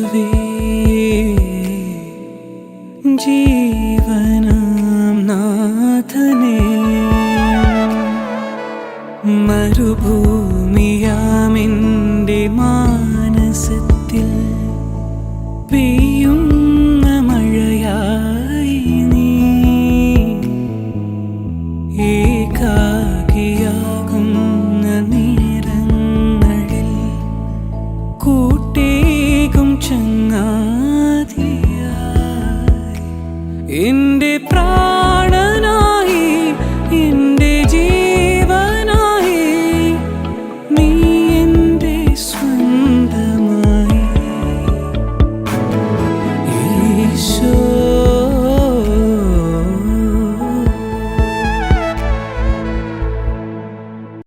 യേശുവേ ജീവനാം നാഥനേ. മരുഭൂമിയാമിന്റെ മാനസത്തിൽ പെയ്യുന്ന മഴയായി നീ. ഏകാകിയാകുന്ന നേരങ്ങളിൽ കൂട്ടേ ചങ്ങാതിയ എന്റെ പ്രാ